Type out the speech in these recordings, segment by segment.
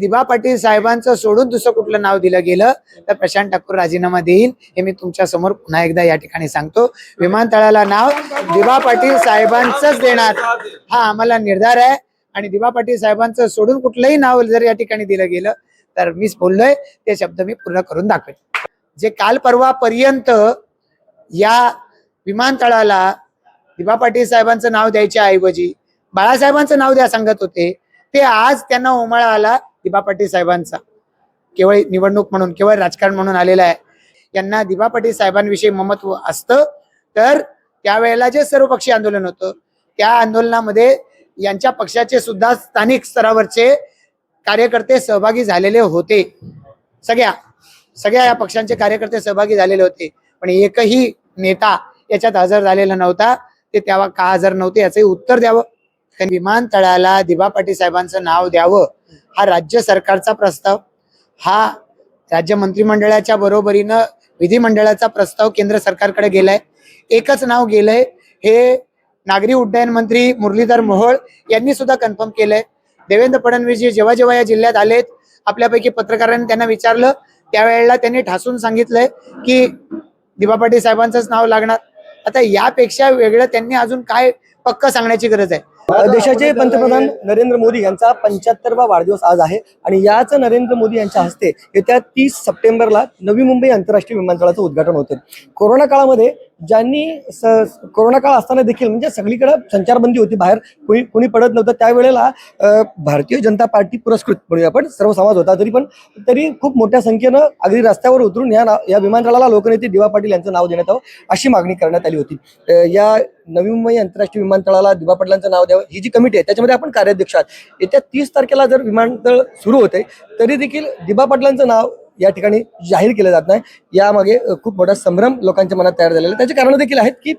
दिबा पाटील साहेबांचं सोडून दुसरं कुठलं नाव दिलं गेलं तर प्रशांत ठाकूर राजीनामा देईल हे मी तुमच्यासमोर पुन्हा एकदा या ठिकाणी सांगतो. विमानतळाला नाव दिबा पाटील साहेबांचंच देणार. हा आम्हाला निर्धार आहे. आणि दिबा पाटील साहेबांचं सोडून कुठलंही नाव जर या ठिकाणी दिलं गेलं तर मीच बोललोय ते शब्द मी पूर्ण करून दाखवेन. जे काल परवापर्यंत या विमानतळाला दिबा पाटील साहेबांचं नाव द्यायच्या ऐवजी बाळासाहेबांचं नाव द्या सांगत होते ते आज त्यांना उमाळा आला दिबा पाटील साहेबांचा. केवळ निवडणूक म्हणून केवळ राजकारण म्हणून आलेला आहे. यांना दिबा पाटील साहेबांविषयी ममत्व असतं. तर त्यावेळेला जे सर्वपक्षीय आंदोलन होतं त्या आंदोलनामध्ये यांच्या पक्षाचे सुद्धा स्थानिक स्तरावरचे कार्यकर्ते सहभागी झालेले होते. सगळ्या सगळ्या या पक्षांचे कार्यकर्ते सहभागी झालेले होते. पण एकही नेता याच्यात हजर झालेला नव्हता. ते तेव्हा का हजर नव्हते याचंही उत्तर द्यावं. कारण विमानतळाला दिबा पाटील साहेबांचं नाव द्यावं. हा राज्य सरकारचा प्रस्ताव हा राज्य मंत्रिमंडळाच्या बरोबरीनं विधिमंडळाचा प्रस्ताव केंद्र सरकारकडे गेलाय. एकच नाव गेलंय हे नागरी उड्डयन मंत्री मुरलीधर मोहोळ यांनी सुद्धा कन्फर्म केलंय. देवेंद्र फडणवीसजी जेव्हा जेव्हा या जिल्ह्यात आलेत आपल्यापैकी पत्रकारांनी त्यांना विचारलं त्यावेळेला त्यांनी ठासून सांगितलंय की दिबा पाटील साहेबांचंच नाव लागणार. आता यापेक्षा वेगळं त्यांनी अजून काय पक्क सांगण्याची गरज आहे? देशाचे पंतप्रधान नरेंद्र मोदी यांचा पंच्याहत्तरवा वाढदिवस आज आहे. आणि याच नरेंद्र मोदी यांच्या हस्ते येत्या तीस सप्टेंबरला नवी मुंबई आंतरराष्ट्रीय विमानतळाचं उद्घाटन होते कोरोना काळामध्ये ज्यांनी स- कोरोना काळ असताना देखील म्हणजे सगळीकडे संचारबंदी होती बाहेर कोणी कोणी पडत नव्हतं. त्यावेळेला भारतीय जनता पार्टी पुरस्कृत म्हणूया आपण सर्व समाज होता तरी पण तरी खूप मोठ्या संख्येनं अगदी रस्त्यावर उतरून या नाव या विमानतळाला लोकनेते दिवा पाटील यांचं नाव देण्यात यावं अशी मागणी करण्यात आली होती. या नवी मुंबई आंतरराष्ट्रीय विमानतळाला दिवा पाटलांचं नाव द्यावं ही जी कमिटी आहे त्याच्यामध्ये आपण कार्याध्यक्ष आहात. येत्या तीस तारखेला जर विमानतळ सुरू होते तरी देखील दिबा पाटलांचं नाव या ठिकाणी जाहीर केलं जात नाही. यामागे खूप मोठा संभ्रम लोकांच्या मनात तयार झालेला आहे. त्याची कारणं देखील आहेत की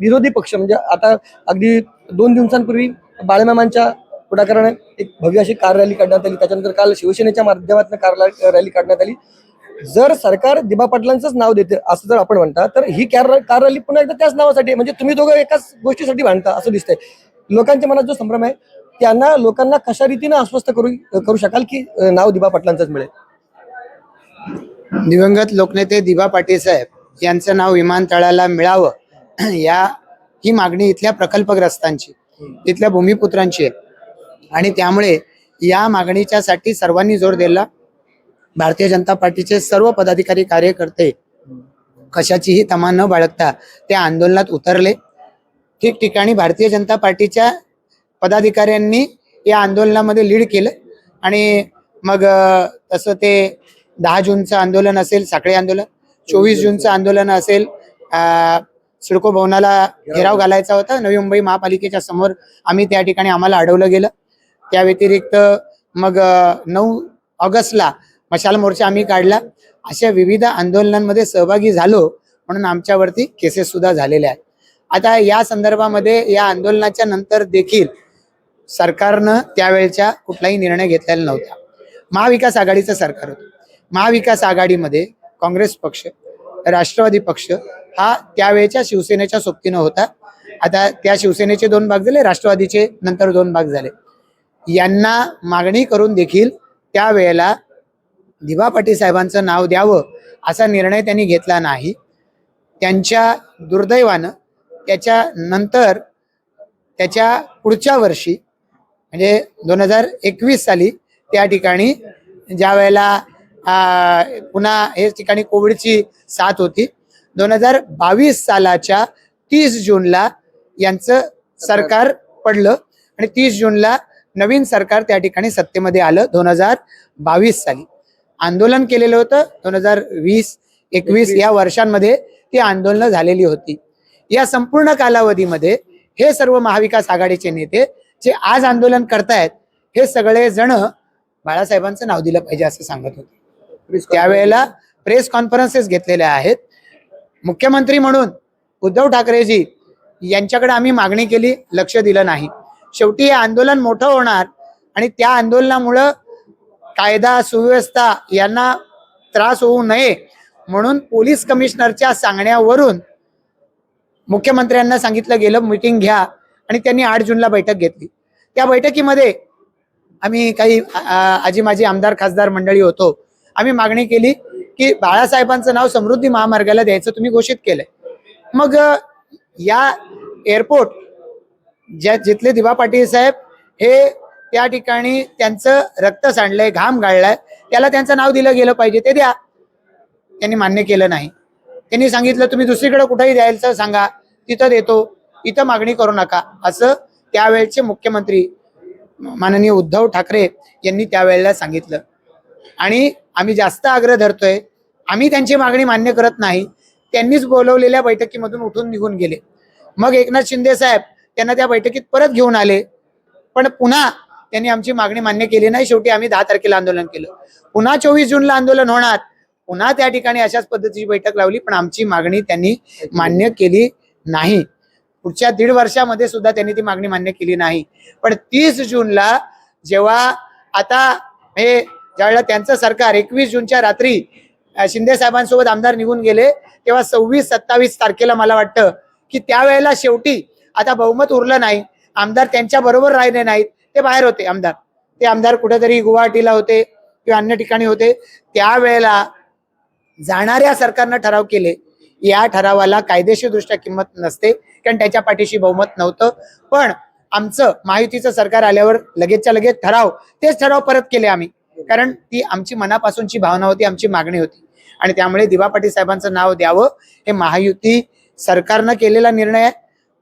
विरोधी पक्ष म्हणजे आता अगदी दोन दिवसांपूर्वी बाळमामांच्या पुढाकाराने एक भव्य अशी कार रॅली काढण्यात आली. त्याच्यानंतर काल शिवसेनेच्या माध्यमातून कार रॅली काढण्यात आली. जर सरकार दिबा पाटलांचंच नाव देते असं जर आपण म्हणता तर ही कार कार रॅली पुन्हा एकदा त्याच नावासाठी म्हणजे तुम्ही दोघं एकाच गोष्टीसाठी भांडता असं दिसतंय. लोकांच्या मनात जो संभ्रम आहे त्यांना लोकांना कशा रीतीने आश्वस्त करू करू शकाल की नाव दिबा पाटलांचंच मिळेल? दिवंगत लोकनेते दिबा पाटील साहेब यांचं नाव विमानतळाला मिळावं. या ही मागणी इथल्या प्रकल्पग्रस्तांची इथल्या भूमिपुत्रांची आहे. आणि त्यामुळे या मागणीच्यासाठी सर्वांनी जोर दिला. भारतीय जनता पार्टीचे सर्व पदाधिकारी कार्यकर्ते कशाचीही तमा न बाळगता त्या आंदोलनात उतरले. ठिकठिकाणी भारतीय जनता पार्टीच्या पदाधिकाऱ्यांनी या आंदोलनामध्ये लीड केलं. आणि मग तसं ते दहा जूनचं आंदोलन असेल साखळी आंदोलन चोवीस जूनचं आंदोलन असेल सिडको भवनाला घेराव घालायचा होता. नवी मुंबई महापालिकेच्या समोर आम्ही त्या ठिकाणी आम्हाला अडवलं गेलं. त्या व्यतिरिक्त मग नऊ ऑगस्टला मशाल मोर्चा आम्ही काढला. अशा विविध आंदोलनांमध्ये सहभागी झालो म्हणून आमच्यावरती केसेस सुद्धा झालेल्या आहेत. आता या संदर्भामध्ये या आंदोलनाच्या नंतर देखील सरकारनं त्यावेळच्या कुठलाही निर्णय घेतलेला नव्हता. महाविकास आघाडीचं सरकार होतं. महाविकास आघाडीमध्ये काँग्रेस पक्ष राष्ट्रवादी पक्ष हा त्यावेळेच्या शिवसेनेच्या सोबतीनं होता. आता त्या शिवसेनेचे दोन भाग झाले राष्ट्रवादीचे नंतर दोन भाग झाले. यांना मागणी करून देखील त्यावेळेला दिवा पाटील साहेबांचं नाव द्यावं असा निर्णय त्यांनी घेतला नाही. त्यांच्या दुर्दैवानं त्याच्या नंतर त्याच्या पुढच्या वर्षी म्हणजे दोन हजार एकवीस साली त्या ठिकाणी ज्या वेळेला पुन्हा हे ठिकाणी कोविडची साथ होती. दोन हजार बावीस सालाच्या तीस जूनला यांचं सरकार पडलं आणि तीस जूनला नवीन सरकार त्या ठिकाणी सत्तेमध्ये आलं दोन हजार बावीस साली. आंदोलन केलेलं होतं. दोन हजार वीस एकवीस या वर्षांमध्ये ती आंदोलनं झालेली होती. या संपूर्ण कालावधीमध्ये हे सर्व महाविकास आघाडीचे नेते जे आज आंदोलन करतायत हे सगळे जण बाळासाहेबांचं नाव दिलं पाहिजे असं सांगत होते. त्यावेळेला प्रेस कॉन्फरन्सेस घेतलेल्या आहेत. मुख्यमंत्री म्हणून उद्धव ठाकरेजी यांच्याकडे आम्ही मागणी केली लक्ष दिलं नाही. शेवटी हे आंदोलन मोठं होणार आणि त्या आंदोलनामुळं कायदा सुव्यवस्था यांना त्रास होऊ नये म्हणून पोलीस कमिशनरच्या सांगण्यावरून मुख्यमंत्र्यांना सांगितलं गेलं मिटिंग घ्या आणि त्यांनी आठ जूनला बैठक घेतली. त्या बैठकीमध्ये आम्ही काही आजी माझी आमदार खासदार मंडळी होतो. आम्ही मागणी केली की बाळासाहेबांचं नाव समृद्धी महामार्गाला द्यायचं तुम्ही घोषित केलंय. मग या एअरपोर्ट ज्या जिथले दिवा पाटील साहेब हे त्या ठिकाणी त्यांचं रक्त सांडलंय घाम गाळलाय त्याला त्यांचं नाव दिलं गेलं पाहिजे ते द्या. त्यांनी मान्य केलं नाही. त्यांनी सांगितलं तुम्ही दुसरीकडे कुठेही द्यायचं सांगा तिथं देतो इथं मागणी करू नका. असं त्यावेळचे मुख्यमंत्री माननीय उद्धव ठाकरे यांनी त्यावेळेला सांगितलं. आणि आम्ही जास्त आग्रह धरतोय. आम्ही त्यांची मागणी मान्य करत नाही. त्यांनीच बोलवलेल्या बैठकीमधून उठून निघून गेले. मग एकनाथ शिंदे साहेब त्यांना त्या बैठकीत परत घेऊन आले. पण पुन्हा त्यांनी आमची मागणी मान्य केली नाही. शेवटी आम्ही दहा तारखेला आंदोलन केलं. पुन्हा चोवीस जूनला आंदोलन होणार. पुन्हा त्या ठिकाणी अशाच पद्धतीची बैठक लावली पण आमची मागणी त्यांनी मान्य केली नाही. पुढच्या दीड वर्षामध्ये सुद्धा त्यांनी ती मागणी मान्य केली नाही. पण तीस जूनला जेव्हा आता हे ज्यावेळेला त्यांचं सरकार एकवीस जूनच्या रात्री शिंदे साहेबांसोबत आमदार निघून गेले तेव्हा सव्वीस सत्तावीस तारखेला मला वाटतं की त्यावेळेला शेवटी आता बहुमत उरलं नाही आमदार त्यांच्या बरोबर राहिले नाहीत ते बाहेर होते आमदार. ते आमदार कुठेतरी गुवाहाटीला होते किंवा अन्य ठिकाणी होते. त्यावेळेला जाणाऱ्या सरकारनं ठराव केले. या ठरावाला कायदेशीरदृष्ट्या किंमत नसते कारण त्याच्या पाठीशी बहुमत नव्हतं. पण आमचं महायुतीचं सरकार आल्यावर लगेचच्या लगेच ठराव तेच ठराव परत केले आम्ही. कारण ती आमची मनापासूनची भावना होती आमची मागणी होती. आणि त्यामुळे दिवा पाटील साहेबांचं नाव द्यावं हे महायुती सरकारनं केलेला निर्णय आहे.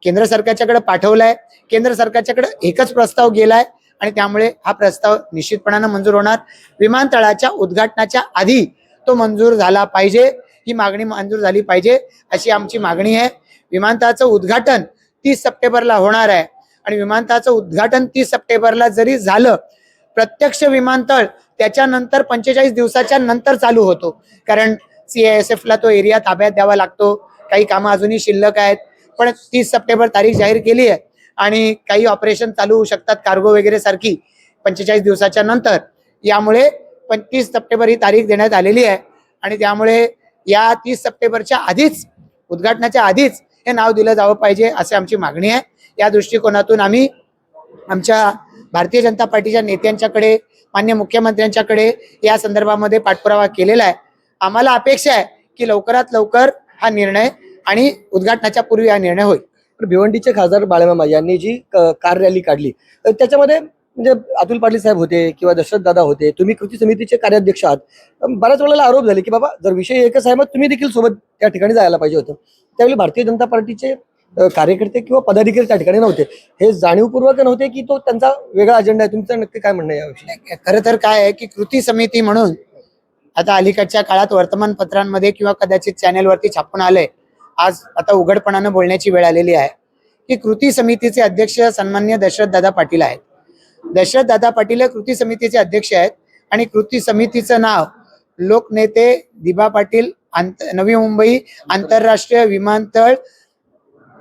केंद्र सरकारच्याकडे पाठवलाय. केंद्र सरकारच्याकडे एकच प्रस्ताव गेलाय आणि त्यामुळे हा प्रस्ताव निश्चितपणानं मंजूर होणार. विमानतळाच्या उद्घाटनाच्या आधी तो मंजूर झाला पाहिजे. ही मागणी मंजूर झाली पाहिजे अशी आमची मागणी आहे. विमानतळाचं उद्घाटन तीस सप्टेंबरला होणार आहे. आणि विमानतळाचं उद्घाटन तीस सप्टेंबरला जरी झालं प्रत्यक्ष विमानतळ त्याच्यानंतर पंचेचाळीस दिवसाच्या नंतर चालू होतो. कारण सी ए एस एफला तो एरिया ताब्यात द्यावा लागतो. काही कामं अजूनही शिल्लक आहेत. पण तीस सप्टेंबर तारीख जाहीर केली आहे. आणि काही ऑपरेशन चालू होऊ शकतात. कार्गो वगैरे सारखी पंचेचाळीस दिवसाच्या नंतर. यामुळे पंचवीस सप्टेंबर ही तारीख देण्यात आलेली आहे. आणि त्यामुळे या तीस सप्टेंबरच्या आधीच उद्घाटनाच्या आधीच हे नाव दिलं जावं पाहिजे असे आमची मागणी आहे. या दृष्टिकोनातून आम्ही आमच्या भारतीय जनता पार्टीच्या नेत्यांच्याकडे मान्य मुख्यमंत्र्यांच्याकडे या संदर्भामध्ये पाठपुरावा केलेला आहे. आम्हाला अपेक्षा आहे की लवकरात लवकर हा निर्णय आणि उद्घाटनाच्या पूर्वी हा निर्णय होईल. पण भिवंडीचे खासदार बाळमामा यांनी जी क- कार रॅली काढली तर त्याच्यामध्ये म्हणजे अतुल पाटील साहेब होते किंवा दशरथ दादा होते तुम्ही कृती समितीचे कार्याध्यक्ष आहात. बऱ्याच वेळेला आरोप झाले की बाबा जर विषय एकच आहे मग तुम्ही देखील सोबत त्या ठिकाणी जायला पाहिजे होतं. त्यावेळी भारतीय जनता पार्टीचे कार्यकर्ते किंवा पदाधिकारी त्या ठिकाणी नव्हते. हे जाणीवपूर्वक नव्हते की तो त्यांचा वेगळा अजेंडा आहे. तुमचं नक्की काय म्हणणं याविषयी? खरं तर काय आहे की कृती समिती म्हणून आता अलीकडच्या काळात वर्तमानपत्रांमध्ये किंवा कदाचित चॅनेलवरती छापून आलंय. आज आता उघडपणानं बोलण्याची वेळ आलेली आहे की कृती समितीचे अध्यक्ष सन्मान्य दशरथ दादा पाटील आहेत. दशरथ दादा पाटील हे कृती समितीचे अध्यक्ष आहेत आणि कृती समितीचं नाव लोकनेते दिबा पाटील आंत नवी मुंबई आंतरराष्ट्रीय विमानतळ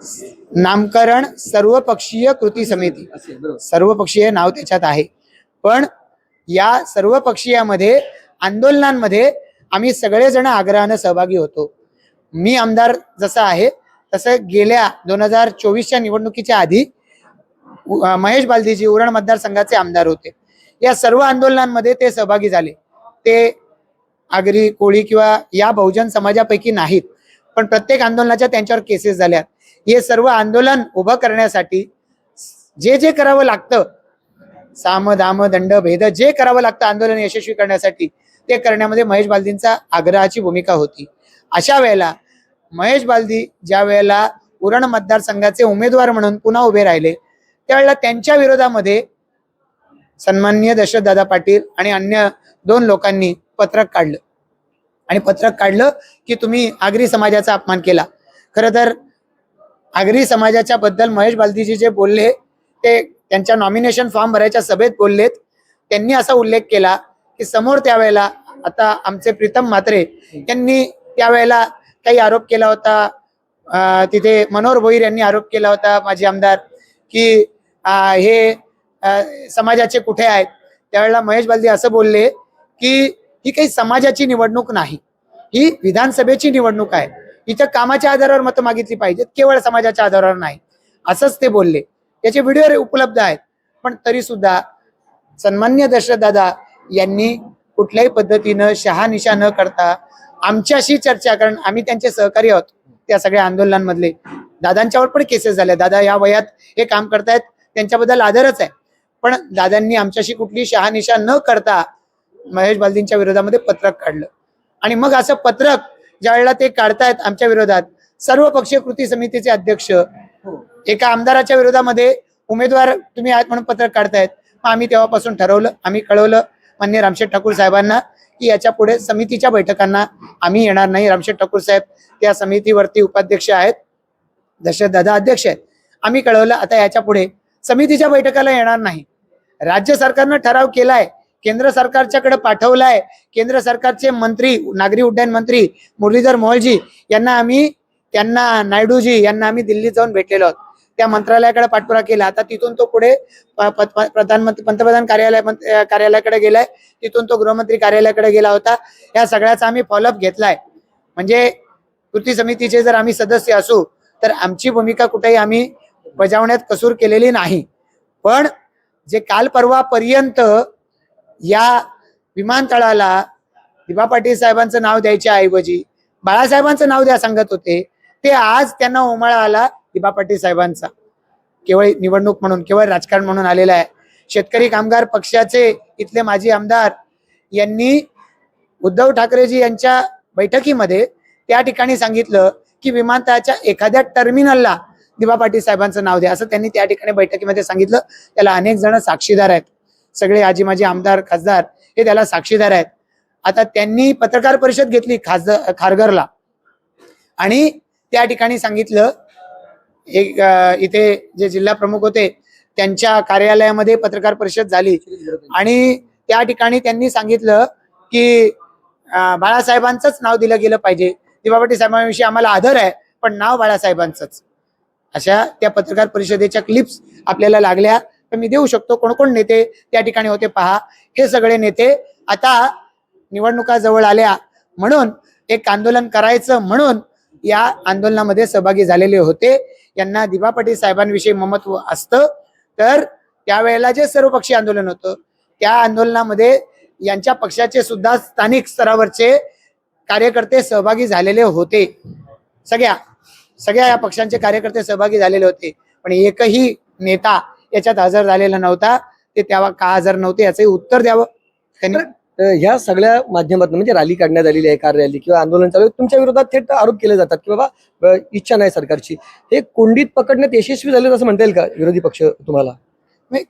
नामकरण सर्वपक्षीय कृती समिती. सर्वपक्षीय नाव त्याच्यात आहे. पण या सर्व पक्षीयामध्ये आंदोलनांमध्ये आम्ही सगळेजण आग्रहानं सहभागी होतो. मी आमदार जसा आहे तसं गेल्या दोन हजार चोवीसच्या निवडणुकीच्या आधी महेश बालदीजी उरण मतदारसंघाचे आमदार होते. या सर्व आंदोलनांमध्ये ते सहभागी झाले. ते आगरी कोळी किंवा या बहुजन समाजापैकी नाहीत. पण प्रत्येक आंदोलनाच्या त्यांच्यावर केसेस झाल्या हे सर्व आंदोलन उभं करण्यासाठी जे जे करावं लागतं साम दाम दंड भेद जे करावं लागतं आंदोलन यशस्वी करण्यासाठी ते करण्यामध्ये महेश बालदींचा आग्रहाची भूमिका होती. अशा वेळेला महेश बालदी ज्या वेळेला उरण मतदारसंघाचे उमेदवार म्हणून पुन्हा उभे राहिले त्यावेळेला त्यांच्या विरोधामध्ये सन्माननीय दशरथदादा पाटील आणि अन्य दोन लोकांनी पत्रक काढलं. आणि पत्रक काढलं की तुम्ही आगरी समाजाचा अपमान केला. खरं तर आगरी समाजाच्या बद्दल महेश बालदीजी जे बोलले ते त्यांच्या नॉमिनेशन फॉर्म भरायच्या सभेत बोललेत. त्यांनी असा उल्लेख केला की समोर त्यावेळेला आता आमचे प्रीतम म्हात्रे यांनी त्यावेळेला काही आरोप केला होता. तिथे मनोहर भोईर यांनी आरोप केला होता माजी आमदार की आ, हे समाजाचे कुठे आहेत? त्यावेळेला महेश बालदी असं बोलले की ही काही समाजाची निवडणूक नाही. ही विधानसभेची निवडणूक आहे. इथं कामाच्या आधारावर मतं मागितली पाहिजेत केवळ समाजाच्या आधारावर नाही. असंच ते बोलले. त्याचे व्हिडिओ उपलब्ध आहेत. पण तरी सुद्धा सन्मान्य दशरथदादा यांनी कुठल्याही पद्धतीनं शहानिशा न करता आमच्याशी चर्चा कारण आम्ही त्यांचे सहकारी आहोत. त्या सगळ्या आंदोलनांमधले दादांच्यावर पण केसेस झाल्या दादा या वयात हे काम करतायत त्यांच्याबद्दल आदरच आहे. पण दादांनी आमच्याशी कुठली शहानिशा न करता महेश बालदींच्या विरोधामध्ये पत्रक काढलं. आणि मग असं पत्रक ज्या वेळेला ते काढतायत आमच्या विरोधात सर्व पक्षीय कृती समितीचे अध्यक्ष एका आमदाराच्या विरोधामध्ये उमेदवार तुम्ही आहेत म्हणून पत्रक काढतायत. मग आम्ही तेव्हापासून ठरवलं आम्ही कळवलं मान्य रामशेठ ठाकूर साहेबांना की याच्यापुढे समितीच्या बैठकांना आम्ही येणार नाही. रामशेठ ठाकूर साहेब त्या समितीवरती उपाध्यक्ष आहेत. दशरथ दादा अध्यक्ष आहेत. आम्ही कळवलं आता याच्यापुढे समितीच्या बैठकाला येणार नाही. राज्य सरकारनं ठराव केलाय केंद्र सरकारच्याकडे पाठवलाय. केंद्र सरकारचे मंत्री नागरी उड्डयन मंत्री मुरलीधर मोहलजी यांना आम्ही त्यांना नायडूजी यांना आम्ही दिल्लीत जाऊन भेटलेलो आहोत. त्या मंत्रालयाकडे पाठपुरा केला. आता तिथून तो पुढे प- प- प्रधानमंत्री पंतप्रधान कार्यालय कार्यालयाकडे गेलाय. तिथून तो गृहमंत्री कार्यालयाकडे गेला होता. या सगळ्याचा आम्ही फॉलोअप घेतलाय. म्हणजे कृती समितीचे जर आम्ही सदस्य असू तर आमची भूमिका कुठेही आम्ही बजावण्यात कसूर केलेली नाही. पण जे काल परवापर्यंत या विमानतळाला दिबा पाटील साहेबांचं नाव द्यायच्या ऐवजी बाळासाहेबांचं नाव द्या सांगत होते ते आज त्यांना उमाळा आला दिबा पाटील साहेबांचा. केवळ निवडणूक म्हणून केवळ राजकारण म्हणून आलेला आहे. शेतकरी कामगार पक्षाचे इथले माजी आमदार यांनी उद्धव ठाकरेजी यांच्या बैठकीमध्ये त्या ठिकाणी सांगितलं की विमानतळाच्या एखाद्या टर्मिनलला दिबा पाटील साहेबांचं नाव द्या असं त्यांनी त्या ठिकाणी बैठकीमध्ये सांगितलं. त्याला अनेक जण साक्षीदार आहेत. सगळे आजी माजी आमदार खासदार हे त्याला साक्षीदार आहेत. आता त्यांनी पत्रकार परिषद घेतली खासदार खारघरला. आणि त्या ठिकाणी सांगितलं एक इथे जे जिल्हा प्रमुख होते त्यांच्या कार्यालयामध्ये पत्रकार परिषद झाली. आणि त्या ठिकाणी त्यांनी सांगितलं की बाळासाहेबांचंच नाव दिलं गेलं पाहिजे. दिवापटी साहेबांविषयी आम्हाला आदर आहे पण नाव बाळासाहेबांचंच. अशा त्या पत्रकार परिषदेच्या क्लिप्स आपल्याला लागल्या. तर मी देऊ शकतो. कोण कोण नेते त्या ठिकाणी होते पहा. हे सगळे नेते आता निवडणुका जवळ आल्या. म्हणून एक आंदोलन करायचं म्हणून या आंदोलनामध्ये सहभागी झालेले होते. यांना दिबा पाटील साहेबांविषयी ममत्व असतं. तर त्यावेळेला जे सर्वपक्षीय आंदोलन होतं त्या आंदोलनामध्ये यांच्या पक्षाचे सुद्धा स्थानिक स्तरावरचे कार्यकर्ते सहभागी झालेले होते. सगळ्या सगळ्या या पक्षांचे कार्यकर्ते सहभागी झालेले होते. पण एकही नेता याच्यात हजर झालेला नव्हता. ते तेव्हा का हजर नव्हते याचंही उत्तर द्यावं. त्यांनी ह्या सगळ्या माध्यमातून म्हणजे रॅली काढण्यात आलेली आहे कार रॅली किंवा आंदोलन चालू तुमच्या विरोधात थेट आरोप केले जातात की बाबा इच्छा नाही सरकारची. हे कोंडीत पकडण्यात यशस्वी झाले असं म्हणता येईल का विरोधी पक्ष तुम्हाला?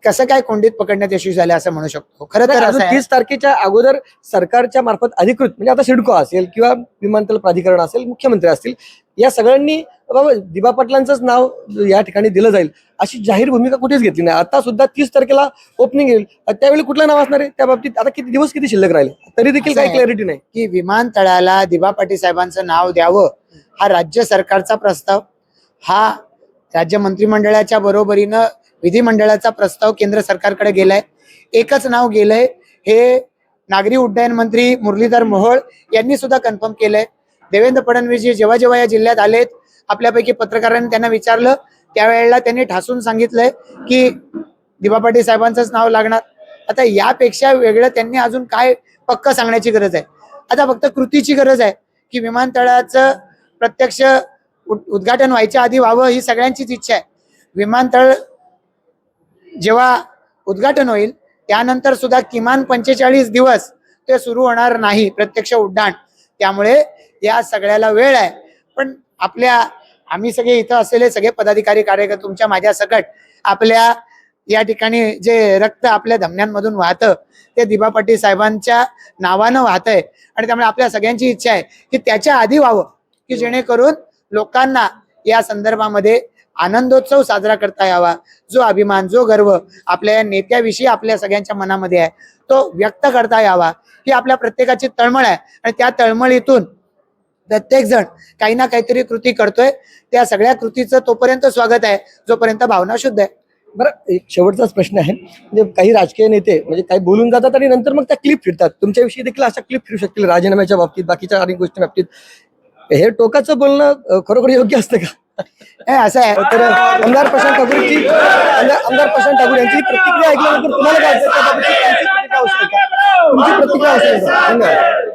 कसं काय कोंडीत पकडण्यात यशस्वी झाले असं म्हणू शकतो? खरं तर तीस तारखेच्या अगोदर सरकारच्या मार्फत अधिकृत म्हणजे आता सिडको असेल किंवा विमानतळ प्राधिकरण असेल मुख्यमंत्री असतील या सगळ्यांनी बाबा दिबा पाटलांचंच नाव या ठिकाणी दिलं जाईल. अशी जाहीर भूमिका कुठेच घेतली नाही. आता सुद्धा तीस तारखेला ओपनिंग येईल. त्यावेळी कुठलं नाव असणार आहे? त्या बाबतीत आता किती दिवस किती शिल्लक राहिले? तरी देखील काही. क्लॅरिटी नाही. की विमानतळाला दिबा पाटील साहेबांचं नाव द्यावं हा राज्य सरकारचा प्रस्ताव हा राज्य मंत्रिमंडळाच्या बरोबरीनं विधिमंडळाचा प्रस्ताव केंद्र सरकारकडे गेलाय. एकच नाव गेलंय. हे नागरी उड्डयन मंत्री मुरलीधर मोहोळ यांनी सुद्धा कन्फर्म केलंय. देवेंद्र फडणवीसजी जेव्हा जेव्हा या जिल्ह्यात आलेत आपल्यापैकी पत्रकारांनी त्यांना विचारलं. त्यावेळेला त्यांनी ठासून सांगितलंय की दिबा पाटील साहेबांचंच नाव लागणार. आता यापेक्षा वेगळं त्यांनी अजून काय पक्क सांगण्याची गरज आहे? आता फक्त कृतीची गरज आहे की विमानतळाचं प्रत्यक्ष उद- उद्घाटन व्हायच्या आधी व्हावं ही सगळ्यांचीच इच्छा आहे. विमानतळ जेव्हा उद्घाटन होईल त्यानंतर सुद्धा किमान पंचेचाळीस दिवस ते सुरू होणार नाही प्रत्यक्ष उड्डाण. त्यामुळे या सगळ्याला वेळ आहे. पण आपल्या आम्ही सगळे इथं असलेले सगळे पदाधिकारी कार्यकर्ते तुमच्या माझ्या सकट आपल्या या ठिकाणी जे रक्त आपल्या धमन्यांमधून वाहतं ते दिबा पाटील साहेबांच्या नावानं वाहतंय. आणि त्यामुळे आपल्या सगळ्यांची इच्छा आहे की त्याच्या आधी व्हावं की जेणेकरून लोकांना या संदर्भामध्ये आनंदोत्सव साजरा करता यावा. जो अभिमान जो गर्व आपल्या या नेत्याविषयी आपल्या सगळ्यांच्या मनामध्ये आहे तो व्यक्त करता यावा. ही आपल्या प्रत्येकाची तळमळ आहे. आणि त्या तळमळीतून प्रत्येक जण काही ना काहीतरी कृती करतोय. त्या सगळ्या कृतीचं तोपर्यंत स्वागत आहे जोपर्यंत भावना शुद्ध आहे. बरं एक शेवटचाच प्रश्न आहे. म्हणजे काही राजकीय नेते म्हणजे काही बोलून जातात आणि नंतर मग त्या क्लिप फिरतात. तुमच्याविषयी देखील अशा क्लिप फिरू शकतील राजीनाम्याच्या बाबतीत बाकीच्या अनेक गोष्टी बाबतीत. हे टोकाचं बोलणं खरोखर योग्य असतं का? असं आहे. तर आमदार प्रशांत ठाकूरची आमदार आमदार प्रशांत ठाकूर यांची प्रतिक्रिया ऐकल्यानंतर तुम्हाला काय वाटतं? तुमची प्रतिक्रिया आवश्यक धन्यवाद.